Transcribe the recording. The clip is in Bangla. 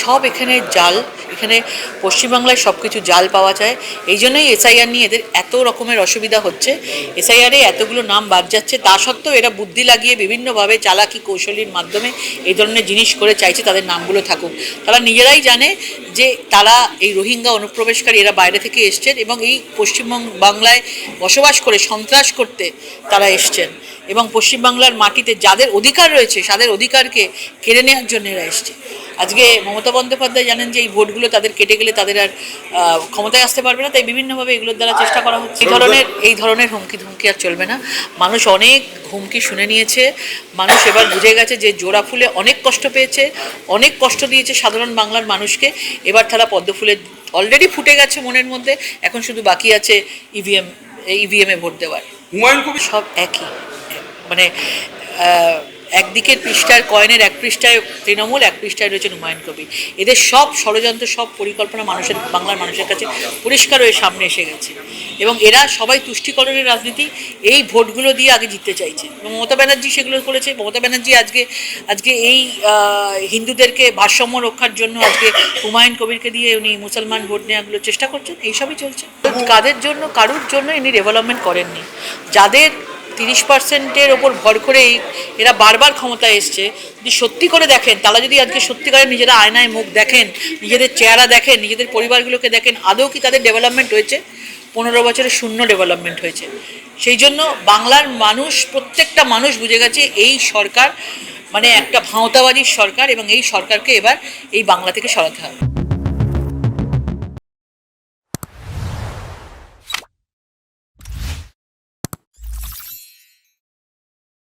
সব এখানে জাল, এখানে পশ্চিমবাংলায় সব কিছু জাল পাওয়া যায়। এই জন্যই এসআইআর নিয়ে এদের এত রকমের অসুবিধা হচ্ছে। এসআইআরে এতগুলো নাম বাদ যাচ্ছে, তা সত্ত্বেও এরা বুদ্ধি লাগিয়ে বিভিন্নভাবে চালাকি কৌশলীর মাধ্যমে এই ধরনের জিনিস করে চাইছে তাদের নামগুলো থাকুক। তারা নিজেরাই জানে যে তারা এই রোহিঙ্গা অনুপ্রবেশকারী, এরা বাইরে থেকে এসছেন এবং এই পশ্চিমবঙ্গ বাংলায় বসবাস করে, সন্ত্রাস করতে তারা এসছেন। এবং পশ্চিমবাংলার মাটিতে যাদের অধিকার রয়েছে তাদের অধিকারকে কেড়ে নেওয়ার জন্য এরা এসছে। আজকে মমতা বন্দ্যোপাধ্যায় জানেন যে এই ভোটগুলো তাদের কেটে গেলে তাদের আর ক্ষমতায় আসতে পারবে না তাই বিভিন্নভাবে এগুলোর দ্বারা চেষ্টা করা হচ্ছে। এই ধরনের এই ধরনের হুমকি ধুমকি আর চলবে না। মানুষ অনেক হুমকি শুনে নিয়েছে। মানুষ এবার বুঝে গেছে যে জোড়া ফুলে অনেক কষ্ট পেয়েছে অনেক কষ্ট দিয়েছে সাধারণ বাংলার মানুষকে। এবার তারা পদ্ম ফুলে অলরেডি ফুটে গেছে মনের মধ্যে এখন শুধু বাকি আছে E ইভিএম ইভিএমে ভোট দেওয়ার। সব একই। মানে একদিকের পৃষ্ঠার কয়েনের এক পৃষ্ঠায় তৃণমূল, এক পৃষ্ঠায় রয়েছেন হুমায়ুন কবির। এদের সব ষড়যন্ত্র, সব পরিকল্পনা মানুষের, বাংলার মানুষের কাছে পরিষ্কার হয়ে সামনে এসে গেছে। এবং এরা সবাই তুষ্টিকরণের রাজনীতি, এই ভোটগুলো দিয়ে আগে জিততে চাইছে। এবং মমতা ব্যানার্জি সেগুলো করেছে। মমতা ব্যানার্জি আজকে আজকে এই হিন্দুদেরকে ভারসাম্য রক্ষার জন্য আজকে হুমায়ুন কবিরকে দিয়ে উনি মুসলমান ভোট নেওয়াগুলোর চেষ্টা করছেন। এইসবই চলছে। কাদের জন্য, কারুর জন্য ইনি ডেভেলপমেন্ট করেননি। যাদের তিরিশ পার্সেন্টের ওপর ভর করেই এরা বারবার ক্ষমতায় এসছে। যদি সত্যি করে দেখেন, তারা যদি আজকে সত্যিকারে নিজেরা আয়নায় মুখ দেখেন, নিজেদের চেহারা দেখেন, নিজেদের পরিবারগুলোকে দেখেন, আদৌ কি তাদের ডেভেলপমেন্ট হয়েছে? পনেরো বছরে শূন্য ডেভেলপমেন্ট হয়েছে। সেই জন্য বাংলার মানুষ, প্রত্যেকটা মানুষ বুঝে গেছে এই সরকার মানে একটা ভাঁওতাবাজির সরকার এবং এই সরকারকে এবার এই বাংলা থেকে সরাতে হবে।